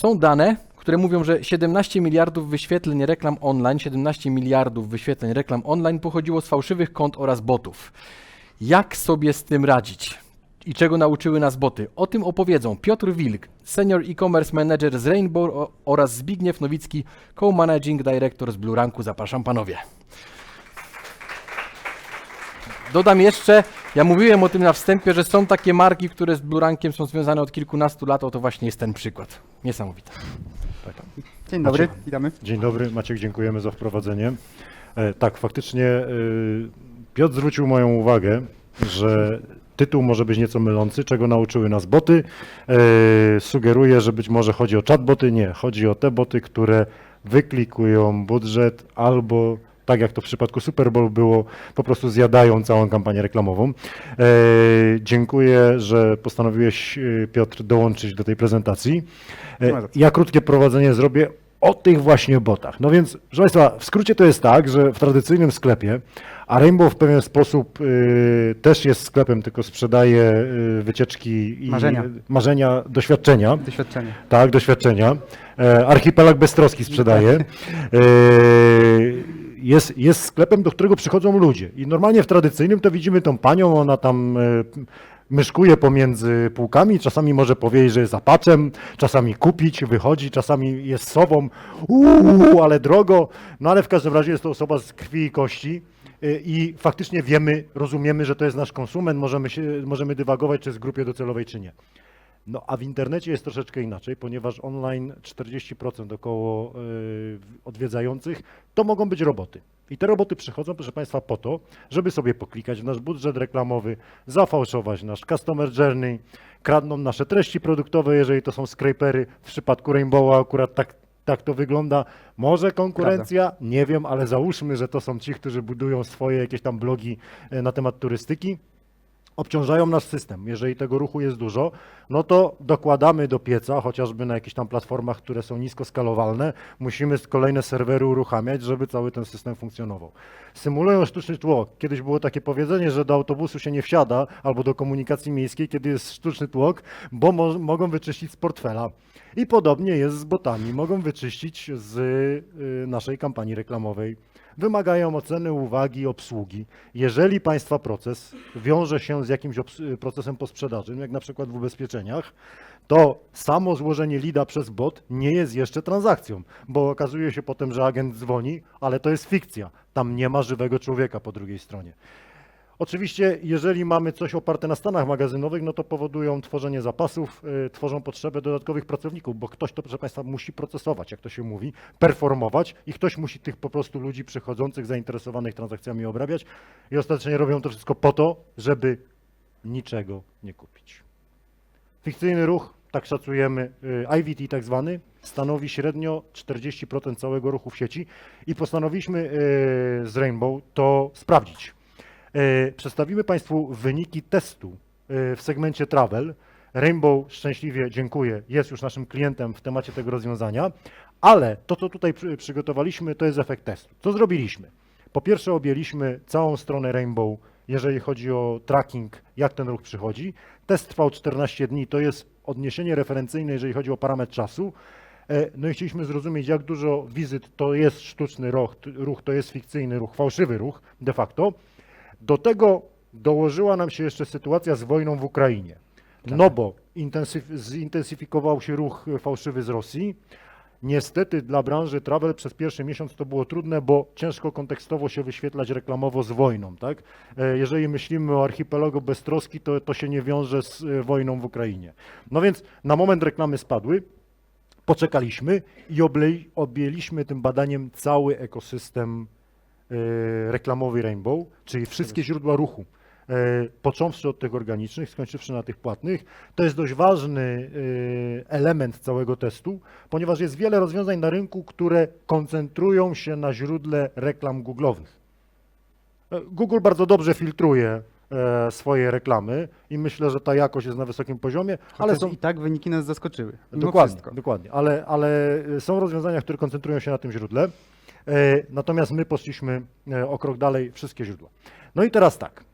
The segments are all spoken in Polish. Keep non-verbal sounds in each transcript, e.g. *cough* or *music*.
Są dane, które mówią, że 17 miliardów wyświetleń reklam online, 17 miliardów wyświetleń reklam online pochodziło z fałszywych kont oraz botów. Jak sobie z tym radzić? I czego nauczyły nas boty? O tym opowiedzą Piotr Wilk, Senior E-Commerce Manager z Rainbow oraz Zbigniew Nowicki, Co-Managing Director z Blue Ranku. Zapraszam panowie. Dodam jeszcze, ja mówiłem o tym na wstępie, że są takie marki, które z Blue Rankiem są związane od kilkunastu lat, to właśnie jest ten przykład. Niesamowite. Dzień dobry, Maciek. witamy. Dzień dobry, Maciek, dziękujemy za wprowadzenie. E, tak, faktycznie e, Piotr zwrócił moją uwagę, że tytuł może być nieco mylący, czego nauczyły nas boty. E, sugeruję, że być może chodzi o chatboty. Nie, chodzi o te boty, które wyklikują budżet albo tak jak to w przypadku Super Bowl było, po prostu zjadają całą kampanię reklamową. E, dziękuję, że postanowiłeś, e, Piotr, dołączyć do tej prezentacji. E, ja krótkie prowadzenie zrobię o tych właśnie botach. No więc, proszę Państwa, w skrócie to jest tak, że w tradycyjnym sklepie, a Rainbow w pewien sposób y, też jest sklepem, tylko sprzedaje y, wycieczki i Marzenia. marzenia doświadczenia. Doświadczenie. Tak, doświadczenia. E, Archipelag Beztroski sprzedaje. *laughs* E, jest, jest sklepem, do którego przychodzą ludzie. I normalnie w tradycyjnym to widzimy tą panią, ona tam e, myszkuje pomiędzy półkami, czasami może powiedzieć, że jest apaczem, czasami kupić, wychodzi, czasami jest sobą, uuu, ale drogo, no ale w każdym razie jest to osoba z krwi i kości. e, I faktycznie wiemy, rozumiemy, że to jest nasz konsument, możemy, się, możemy dywagować, czy jest w grupie docelowej, czy nie. No a w internecie jest troszeczkę inaczej, ponieważ online 40% około y, odwiedzających to mogą być roboty. I te roboty przychodzą, proszę Państwa, po to, żeby sobie poklikać w nasz budżet reklamowy, zafałszować nasz customer journey, kradną nasze treści produktowe, jeżeli to są scrapery. W przypadku Rainbowa akurat tak, tak to wygląda. Może konkurencja, nie wiem, ale załóżmy, że to są ci, którzy budują swoje jakieś tam blogi e, na temat turystyki obciążają nasz system. Jeżeli tego ruchu jest dużo, no to dokładamy do pieca, chociażby na jakichś tam platformach, które są nisko skalowalne, musimy kolejne serwery uruchamiać, żeby cały ten system funkcjonował. Symulują sztuczny tłok. Kiedyś było takie powiedzenie, że do autobusu się nie wsiada albo do komunikacji miejskiej, kiedy jest sztuczny tłok, bo mo mogą wyczyścić z portfela. I podobnie jest z botami. Mogą wyczyścić z y, naszej kampanii reklamowej wymagają oceny, uwagi, obsługi. Jeżeli Państwa proces wiąże się z jakimś obs- procesem posprzedażym, jak na przykład w ubezpieczeniach, to samo złożenie lida przez bot nie jest jeszcze transakcją, bo okazuje się potem, że agent dzwoni, ale to jest fikcja. Tam nie ma żywego człowieka po drugiej stronie. Oczywiście, jeżeli mamy coś oparte na stanach magazynowych, no to powodują tworzenie zapasów, y, tworzą potrzebę dodatkowych pracowników, bo ktoś to, proszę Państwa, musi procesować, jak to się mówi, performować i ktoś musi tych po prostu ludzi przychodzących, zainteresowanych transakcjami obrabiać i ostatecznie robią to wszystko po to, żeby niczego nie kupić. Fikcyjny ruch, tak szacujemy, y, IVT tak zwany, stanowi średnio 40% całego ruchu w sieci i postanowiliśmy y, z Rainbow to sprawdzić. E, Przedstawimy Państwu wyniki testu e, w segmencie travel. Rainbow szczęśliwie dziękuję, jest już naszym klientem w temacie tego rozwiązania, ale to, co tutaj przy- przygotowaliśmy, to jest efekt testu. Co zrobiliśmy? Po pierwsze, objęliśmy całą stronę Rainbow, jeżeli chodzi o tracking, jak ten ruch przychodzi. Test trwał 14 dni, to jest odniesienie referencyjne, jeżeli chodzi o parametr czasu. E, No i chcieliśmy zrozumieć, jak dużo wizyt to jest sztuczny ruch, ruch to jest fikcyjny ruch, fałszywy ruch de facto. Do tego dołożyła nam się jeszcze sytuacja z wojną w Ukrainie. No bo intensyf- zintensyfikował się ruch fałszywy z Rosji. Niestety dla branży travel przez pierwszy miesiąc to było trudne, bo ciężko kontekstowo się wyświetlać reklamowo z wojną. Tak? E, Jeżeli myślimy o archipelagu beztroski, to to się nie wiąże z e, wojną w Ukrainie. No więc na moment reklamy spadły, poczekaliśmy i oblej- objęliśmy tym badaniem cały ekosystem reklamowy Rainbow, czyli wszystkie źródła ruchu, e, począwszy od tych organicznych, skończywszy na tych płatnych. To jest dość ważny e, element całego testu, ponieważ jest wiele rozwiązań na rynku, które koncentrują się na źródle reklam Google'owych. E, Google bardzo dobrze filtruje e, swoje reklamy i myślę, że ta jakość jest na wysokim poziomie, ale Ale są i tak wyniki nas zaskoczyły. Dokładnie, wszystko. dokładnie. Ale, ale są rozwiązania, które koncentrują się na tym źródle. E, Natomiast my poszliśmy e, o krok dalej, wszystkie źródła. No i teraz tak.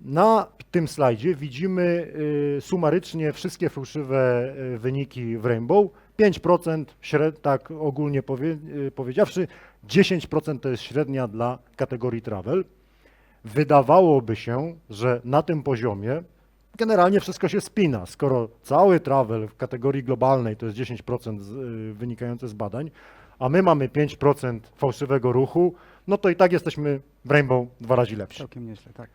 Na tym slajdzie widzimy y, sumarycznie wszystkie fałszywe wyniki w Rainbow. 5% śred, tak ogólnie powie, powiedziawszy, 10% to jest średnia dla kategorii travel. Wydawałoby się, że na tym poziomie generalnie wszystko się spina. Skoro cały travel w kategorii globalnej to jest 10% z, wynikające z badań, a my mamy 5% fałszywego ruchu, no to i tak jesteśmy w Rainbow dwa razy lepsi. Całkiem nieźle, tak.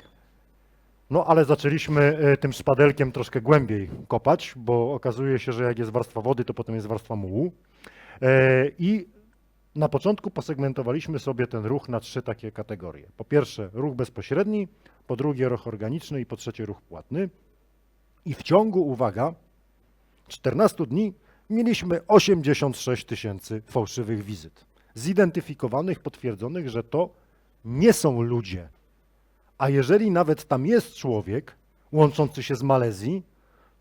No ale zaczęliśmy e, tym szpadelkiem troszkę głębiej kopać, bo okazuje się, że jak jest warstwa wody, to potem jest warstwa mułu. E, I na początku posegmentowaliśmy sobie ten ruch na trzy takie kategorie. Po pierwsze ruch bezpośredni, po drugie ruch organiczny i po trzecie ruch płatny. I w ciągu, uwaga, 14 dni mieliśmy 86 tysięcy fałszywych wizyt. Zidentyfikowanych, potwierdzonych, że to nie są ludzie, a jeżeli nawet tam jest człowiek łączący się z Malezji,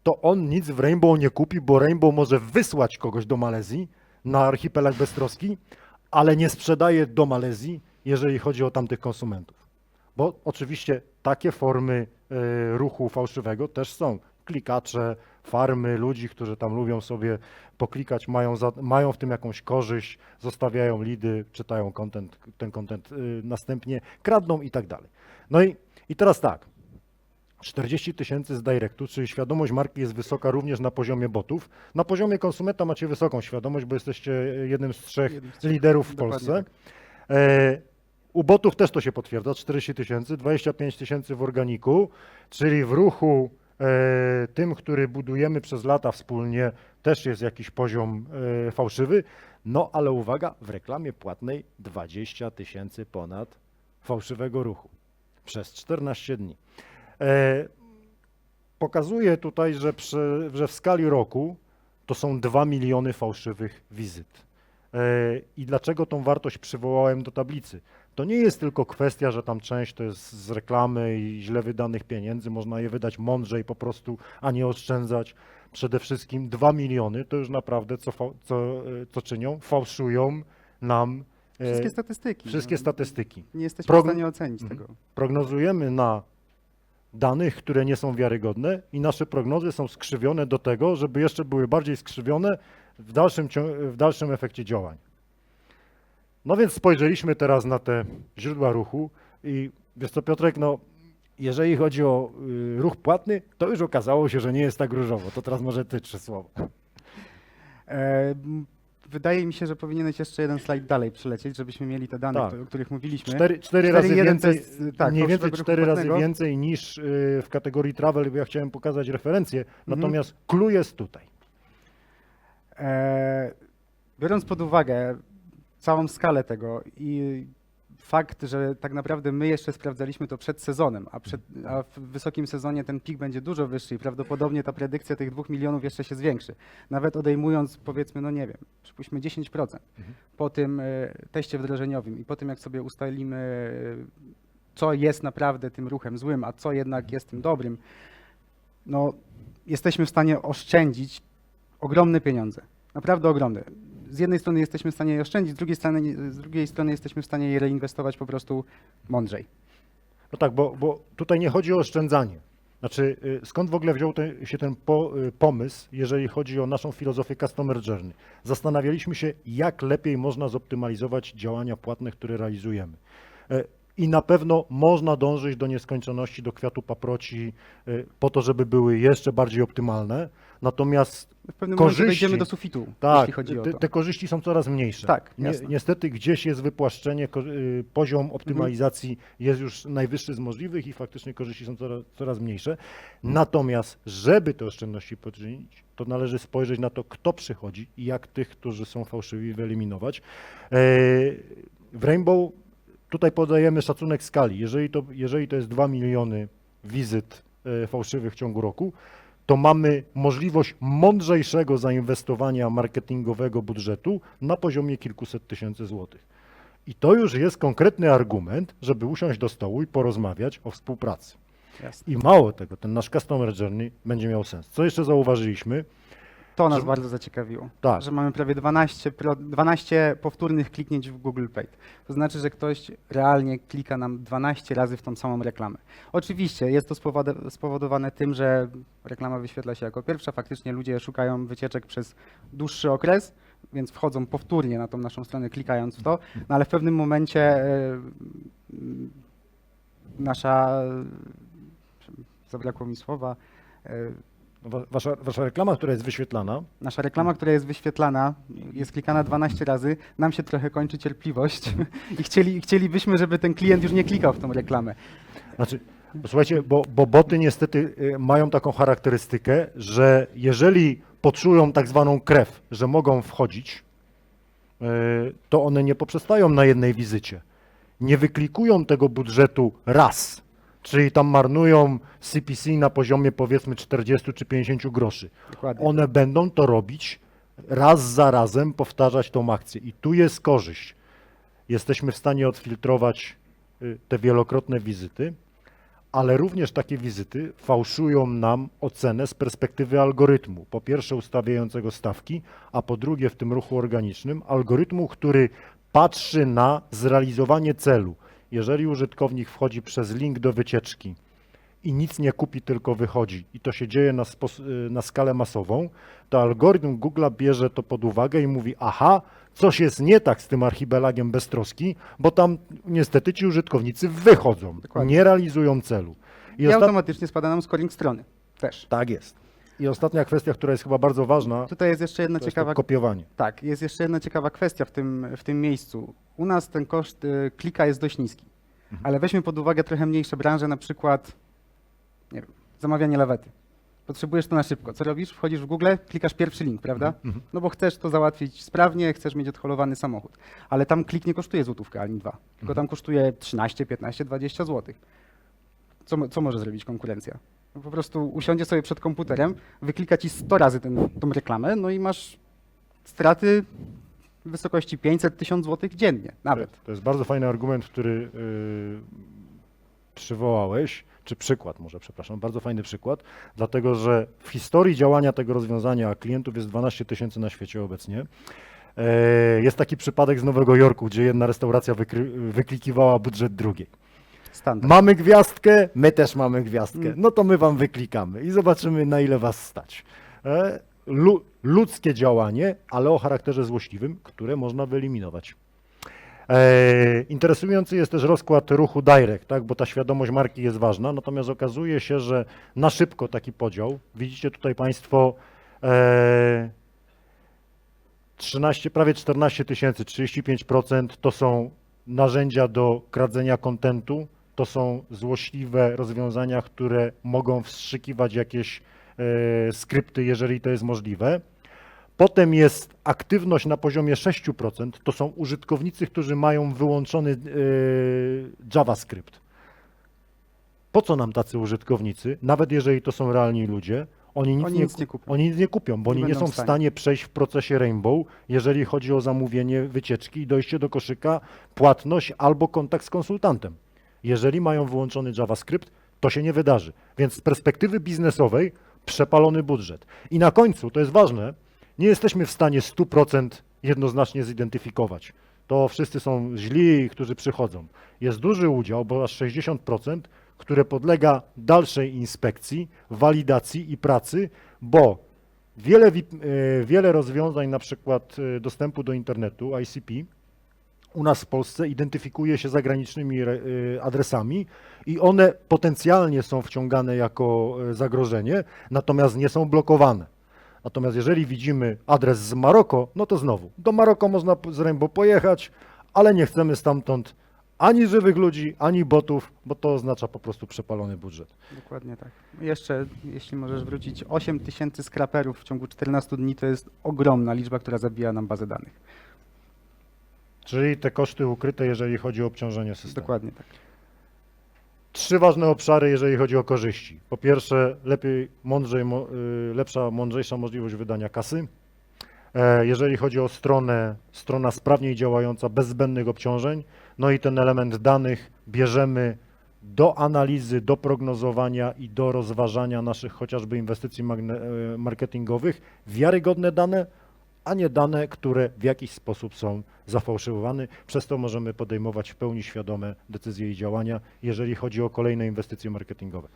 to on nic w Rainbow nie kupi, bo Rainbow może wysłać kogoś do Malezji na archipelag beztroski, ale nie sprzedaje do Malezji, jeżeli chodzi o tamtych konsumentów. Bo oczywiście takie formy e, ruchu fałszywego też są. Klikacze, farmy, ludzi, którzy tam lubią sobie poklikać, mają, za, mają w tym jakąś korzyść, zostawiają lidy, czytają content, ten content y, następnie, kradną i tak dalej. No i, i teraz tak, 40 tysięcy z Directu, czyli świadomość marki jest wysoka również na poziomie botów. Na poziomie konsumenta macie wysoką świadomość, bo jesteście jednym z trzech Jednym z trzech, liderów w Polsce. tak. E, u botów też to się potwierdza, 40 tysięcy, 25 tysięcy w organiku, czyli w ruchu tym, który budujemy przez lata wspólnie, też jest jakiś poziom e, fałszywy. No ale uwaga, w reklamie płatnej 20 tysięcy ponad fałszywego ruchu przez 14 dni. E, pokazuje tutaj, że, przy, że w skali roku to są 2 miliony fałszywych wizyt. E, I dlaczego tą wartość przywołałem do tablicy? To nie jest tylko kwestia, że tam część to jest z reklamy i źle wydanych pieniędzy, można je wydać mądrzej po prostu, a nie oszczędzać. Przede wszystkim 2 miliony to już naprawdę co, co, e, co czynią? Fałszują nam e, Wszystkie statystyki. wszystkie no. statystyki. Nie jesteśmy Progn- w stanie ocenić Mhm. tego. prognozujemy na danych, które nie są wiarygodne i nasze prognozy są skrzywione do tego, żeby jeszcze były bardziej skrzywione w dalszym, w dalszym efekcie działań. No więc spojrzeliśmy teraz na te źródła ruchu i wiesz co Piotrek, no jeżeli chodzi o y, ruch płatny, to już okazało się, że nie jest tak różowo. To teraz może ty trzy słowa. E, wydaje mi się, że powinieneś jeszcze jeden slajd dalej przylecieć, żebyśmy mieli te dane, Tak. o których mówiliśmy. Cztery, cztery razy więcej, jest, tak, mniej więcej cztery razy więcej niż y, w kategorii travel, bo ja chciałem pokazać referencję, Mhm. natomiast clue jest tutaj. E, biorąc pod uwagę całą skalę tego i fakt, że tak naprawdę my jeszcze sprawdzaliśmy to przed sezonem, a, przed, a w wysokim sezonie ten pik będzie dużo wyższy i prawdopodobnie ta predykcja tych dwóch milionów jeszcze się zwiększy. Nawet odejmując powiedzmy, no nie wiem, przypuśćmy 10% po tym e, teście wdrożeniowym i po tym jak sobie ustalimy, e, co jest naprawdę tym ruchem złym, a co jednak jest tym dobrym, no jesteśmy w stanie oszczędzić ogromne pieniądze. Naprawdę ogromne. Z jednej strony jesteśmy w stanie je oszczędzić, z drugiej strony, z drugiej strony jesteśmy w stanie je reinwestować po prostu mądrzej. No tak, bo, bo tutaj nie chodzi o oszczędzanie. Znaczy, y, skąd w ogóle wziął ten, się ten po, y, pomysł, jeżeli chodzi o naszą filozofię Customer Journey? Zastanawialiśmy się, jak lepiej można zoptymalizować działania płatne, które realizujemy. E, I na pewno można dążyć do nieskończoności, do kwiatu paproci, y, po to, żeby były jeszcze bardziej optymalne. Natomiast W pewnym Korzyści. momencie dojdziemy do sufitu, tak, jeśli chodzi o te, to. te korzyści są coraz mniejsze. Tak, Nie, jasne. niestety gdzieś jest wypłaszczenie, ko- y, poziom optymalizacji jest już najwyższy z możliwych i faktycznie korzyści są coraz, coraz mniejsze. Natomiast, żeby te oszczędności poczynić, to należy spojrzeć na to, kto przychodzi i jak tych, którzy są fałszywi, wyeliminować. E, W Rainbow tutaj podajemy szacunek skali. Jeżeli to, jeżeli to jest 2 miliony wizyt e, fałszywych w ciągu roku, to mamy możliwość mądrzejszego zainwestowania marketingowego budżetu na poziomie kilkuset tysięcy złotych. I to już jest konkretny argument, żeby usiąść do stołu i porozmawiać o współpracy. Jasne. I mało tego, ten nasz Customer Journey będzie miał sens. Co jeszcze zauważyliśmy? To nas Że- bardzo zaciekawiło. Tak. Że mamy prawie 12, pro, 12 powtórnych kliknięć w Google Paid. To znaczy, że ktoś realnie klika nam 12 razy w tą samą reklamę. Oczywiście jest to spowodowane tym, że reklama wyświetla się jako pierwsza. Faktycznie ludzie szukają wycieczek przez dłuższy okres, więc wchodzą powtórnie na tą naszą stronę, klikając w to, no ale w pewnym momencie e, nasza, zabrakło mi słowa, e, Wasza, wasza reklama, która jest wyświetlana, Nasza reklama, która jest wyświetlana, jest klikana 12 razy, nam się trochę kończy cierpliwość i chcieli, chcielibyśmy, żeby ten klient już nie klikał w tą reklamę. Znaczy, słuchajcie, bo, bo boty niestety y, mają taką charakterystykę, że jeżeli poczują tak zwaną krew, że mogą wchodzić, y, to one nie poprzestają na jednej wizycie. Nie wyklikują tego budżetu raz, czyli tam marnują CPC na poziomie powiedzmy 40 czy 50 groszy. Dokładnie. One będą to robić raz za razem, powtarzać tą akcję. I tu jest korzyść. Jesteśmy w stanie odfiltrować y, te wielokrotne wizyty, ale również takie wizyty fałszują nam ocenę z perspektywy algorytmu. Po pierwsze ustawiającego stawki, a po drugie w tym ruchu organicznym algorytmu, który patrzy na zrealizowanie celu. Jeżeli użytkownik wchodzi przez link do wycieczki i nic nie kupi, tylko wychodzi i to się dzieje na, y, na skalę masową, to algorytm Google bierze to pod uwagę i mówi, aha, coś jest nie tak z tym archipelagiem beztroski, bo tam niestety ci użytkownicy wychodzą, Dokładnie. nie realizują celu. I I automatycznie spada nam scoring strony też. Tak jest. I ostatnia kwestia, która jest chyba bardzo ważna, Tutaj jest jeszcze jedna ciekawa kopiowanie. Tak, jest jeszcze jedna ciekawa kwestia w tym, w tym miejscu. U nas ten koszt y, klika jest dość niski, ale weźmy pod uwagę trochę mniejsze branże, na przykład nie wiem, zamawianie lawety. Potrzebujesz to na szybko. Co robisz? Wchodzisz w Google, klikasz pierwszy link, prawda? No bo chcesz to załatwić sprawnie, chcesz mieć odholowany samochód. Ale tam klik nie kosztuje złotówkę ani dwa, tylko tam kosztuje 13, 15, 20 złotych. Co, co może zrobić konkurencja? No po prostu usiądzie sobie przed komputerem, wyklika ci 100 razy ten, tą reklamę, no i masz straty w wysokości 500 1000 zł dziennie, nawet. To jest bardzo fajny argument, który yy, przywołałeś, czy przykład może, przepraszam, bardzo fajny przykład, dlatego że w historii działania tego rozwiązania klientów jest 12 tysięcy na świecie obecnie. e, Jest taki przypadek z Nowego Jorku, gdzie jedna restauracja wykry, wyklikiwała budżet drugiej. Standard. Mamy gwiazdkę, my też mamy gwiazdkę. Mm. No to my wam wyklikamy i zobaczymy, na ile was stać. E, ludzkie działanie, ale o charakterze złośliwym, które można wyeliminować. E, interesujący jest też rozkład ruchu direct, tak, bo ta świadomość marki jest ważna, natomiast okazuje się, że na szybko taki podział, widzicie tutaj Państwo e, 13, prawie 14 tysięcy, 35% to są narzędzia do kradzenia kontentu, to są złośliwe rozwiązania, które mogą wstrzykiwać jakieś e, skrypty, jeżeli to jest możliwe. Potem jest aktywność na poziomie 6%, to są użytkownicy, którzy mają wyłączony e, JavaScript. Po co nam tacy użytkownicy, nawet jeżeli to są realni ludzie, oni nic, Oni nie, nic nie kupią. Oni nic nie kupią, bo Nie oni nie są w w stanie przejść w procesie Rainbow, jeżeli chodzi o zamówienie wycieczki i dojście do koszyka, płatność albo kontakt z konsultantem. Jeżeli mają wyłączony JavaScript, to się nie wydarzy. Więc z perspektywy biznesowej przepalony budżet. I na końcu, to jest ważne, nie jesteśmy w stanie 100% jednoznacznie zidentyfikować. To wszyscy są źli, którzy przychodzą. Jest duży udział, bo aż 60%, które podlega dalszej inspekcji, walidacji i pracy, bo wiele, e, wiele rozwiązań, na przykład e, dostępu do internetu, ICP, u nas w Polsce identyfikuje się zagranicznymi y, adresami i one potencjalnie są wciągane jako e, zagrożenie, natomiast nie są blokowane. Natomiast jeżeli widzimy adres z Maroko, no to znowu, do Maroko można z Rainbow pojechać, ale nie chcemy stamtąd ani żywych ludzi, ani botów, bo to oznacza po prostu przepalony budżet. Dokładnie tak. Jeszcze, jeśli możesz wrócić, 8 tysięcy skraperów w ciągu 14 dni to jest ogromna liczba, która zabija nam bazę danych. Czyli te koszty ukryte, jeżeli chodzi o obciążenie systemu. Dokładnie tak. Trzy ważne obszary, jeżeli chodzi o korzyści. Po pierwsze, lepiej, mądrzej, y, lepsza, mądrzejsza możliwość wydania kasy. E, Jeżeli chodzi o stronę, strona sprawniej działająca, bez zbędnych obciążeń. No i ten element danych bierzemy do analizy, do prognozowania i do rozważania naszych chociażby inwestycji e, marketingowych wiarygodne dane, a nie dane, które w jakiś sposób są zafałszowane. Przez to możemy podejmować w pełni świadome decyzje i działania, jeżeli chodzi o kolejne inwestycje marketingowe.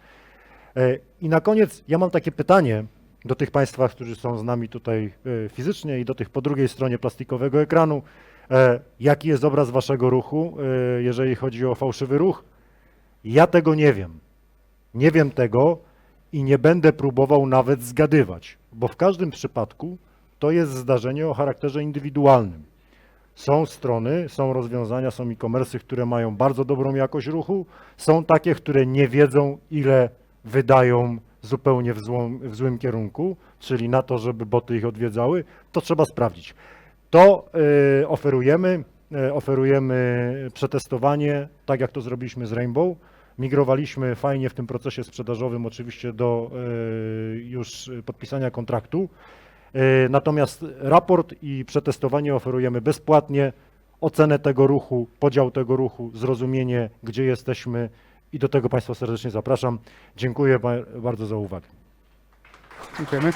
E, I na koniec ja mam takie pytanie do tych Państwa, którzy są z nami tutaj e, fizycznie i do tych po drugiej stronie plastikowego ekranu. E, Jaki jest obraz Waszego ruchu, jeżeli chodzi o fałszywy ruch? Ja tego nie wiem. Nie wiem tego i nie będę próbował nawet zgadywać, bo w każdym przypadku to jest zdarzenie o charakterze indywidualnym. Są strony, są rozwiązania, są e-commerce, które mają bardzo dobrą jakość ruchu, są takie, które nie wiedzą, ile wydają zupełnie w, złą, w złym kierunku, czyli na to, żeby boty ich odwiedzały, to trzeba sprawdzić. To y, oferujemy, y, oferujemy przetestowanie, tak jak to zrobiliśmy z Rainbow. Migrowaliśmy fajnie w tym procesie sprzedażowym oczywiście do y, już podpisania kontraktu. Y, Natomiast raport i przetestowanie oferujemy bezpłatnie, ocenę tego ruchu, podział tego ruchu, zrozumienie, gdzie jesteśmy i do tego Państwa serdecznie zapraszam. Dziękuję ba- bardzo za uwagę. Dziękujemy.